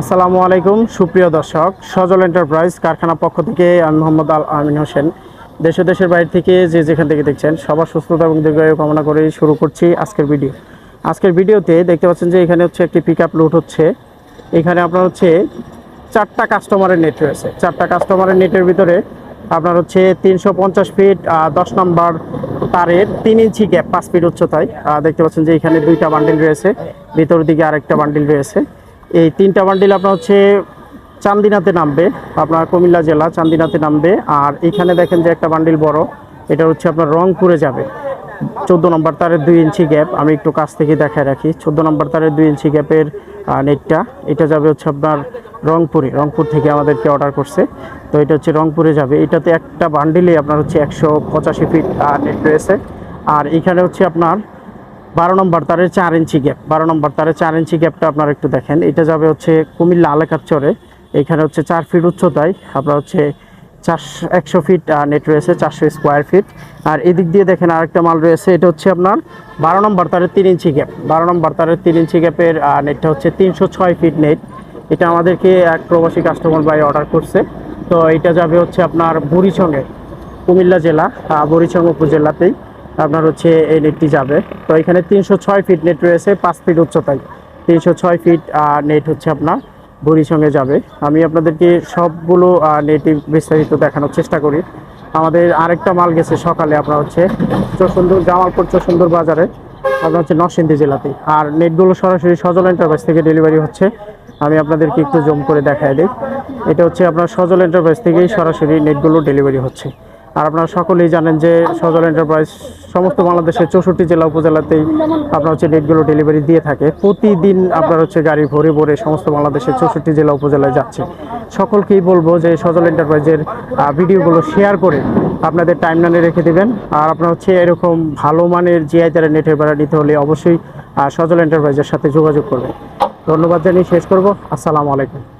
আসসালামু আলাইকুম, সুপ্রিয় দর্শক। সজল এন্টারপ্রাইজ কারখানা পক্ষ থেকে আমি মোহাম্মদ আল আমিন হোসেন। দেশে দেশের বাইরে থেকে যে যেখান থেকে দেখছেন, সবার সুস্থতা এবং দীর্ঘায়ু কামনা করে শুরু করছি আজকের ভিডিও। আজকের ভিডিওতে দেখতে পাচ্ছেন যে এখানে হচ্ছে একটি পিক আপ লোড হচ্ছে। এখানে আপনার হচ্ছে চারটা কাস্টমারের নেট রয়েছে। চারটা কাস্টমারের নেটের ভিতরে আপনার হচ্ছে তিনশো পঞ্চাশ ফিট দশ নম্বর তারের তিন ইঞ্চি গ্যাপ পাঁচ ফিট উচ্চতায়। দেখতে পাচ্ছেন যে এখানে দুইটা বান্ডিল রয়েছে। ভিতর দিকে আরেকটা বান্ডিল রয়েছে। এই তিনটা বান্ডিল আপনার হচ্ছে চান্দিনাতে নামবে, আপনার কুমিল্লা জেলা চান্দিনাতে নামবে। আর এখানে দেখেন যে একটা বান্ডিল বড়, এটা হচ্ছে আপনার রংপুরে যাবে। চোদ্দ নম্বর তারের দুই ইঞ্চি গ্যাপ আমি একটু কাছ থেকে দেখায় রাখি। চোদ্দ নম্বর তারের দুই ইঞ্চি গ্যাপের নেটটা এটা যাবে হচ্ছে আপনার রংপুরে। রংপুর থেকে আমাদেরকে অর্ডার করছে। তো এটা হচ্ছে রংপুরে যাবে। এটাতে একটা বান্ডিলে আপনার হচ্ছে একশো পঁচাশি ফিট নেট রয়েছে। আর এখানে হচ্ছে আপনার বারো নম্বর তারের চার ইঞ্চি গ্যাপ বারো নম্বর তারের চার ইঞ্চি গ্যাপটা আপনারা একটু দেখেন। এটা যাবে হচ্ছে কুমিল্লা আলেকার চরে। এখানে হচ্ছে চার ফিট উচ্চতায়, আপনার হচ্ছে চারশো একশো ফিট নেট রয়েছে, চারশো স্কোয়ার ফিট আর এদিক দিয়ে দেখেন আরেকটা মাল রয়েছে, এটা হচ্ছে আপনার বারো নম্বর তারের তিন ইঞ্চি গ্যাপ বারো নম্বর তারের তিন ইঞ্চি গ্যাপের নেটটা হচ্ছে তিনশো ছয় ফিট নেট এটা আমাদেরকে এক প্রবাসী কাস্টমার ভাই অর্ডার করছে। তো এটা যাবে হচ্ছে আপনার বুড়িচঙ্গে কুমিল্লা জেলা বরিচং উপজেলাতেই। আপনার হচ্ছে এই নেটটি যাবে। তো এখানে তিনশো ছয় ফিট নেট রয়েছে, পাঁচ ফিট উচ্চতায়। তিনশো ছয় ফিট নেট হচ্ছে আপনার বরিচঙ্গে যাবে। আমি আপনাদেরকে সবগুলো নেটই বিস্তারিত দেখানোর চেষ্টা করি। আমাদের আরেকটা মাল গেছে সকালে আপনার হচ্ছে চৌসুন্দর, জামালপুর চৌসুন্দর বাজারে। আপনার হচ্ছে নরসিংদী জেলাতে। আর নেটগুলো সরাসরি সজল এন্টারপ্রাইজ থেকে ডেলিভারি হচ্ছে। আমি আপনাদেরকে একটু জম করে দেখাই দিই। এটা হচ্ছে আপনার সজল এন্টারপ্রাইজ থেকেই সরাসরি নেটগুলো ডেলিভারি হচ্ছে। আর আপনারা সকলেই জানেন যে সজল এন্টারপ্রাইজ সমস্ত বাংলাদেশের চৌষট্টি জেলা উপজেলাতেই আপনার হচ্ছে নেটগুলো ডেলিভারি দিয়ে থাকে। প্রতিদিন আপনার হচ্ছে গাড়ি ভরে ভরে সমস্ত বাংলাদেশের চৌষট্টি জেলা উপজেলায় যাচ্ছে। সকলকেই বলব যে সজল এন্টারপ্রাইজের ভিডিওগুলো শেয়ার করে আপনাদের টাইম লাইনে রেখে দেবেন। আর আপনার হচ্ছে এরকম ভালো মানের জিআই তারা নেটের ভাড়া নিতে হলে অবশ্যই সজল এন্টারপ্রাইজের সাথে যোগাযোগ করবেন। ধন্যবাদ জানিয়ে শেষ করব। আসসালামু আলাইকুম।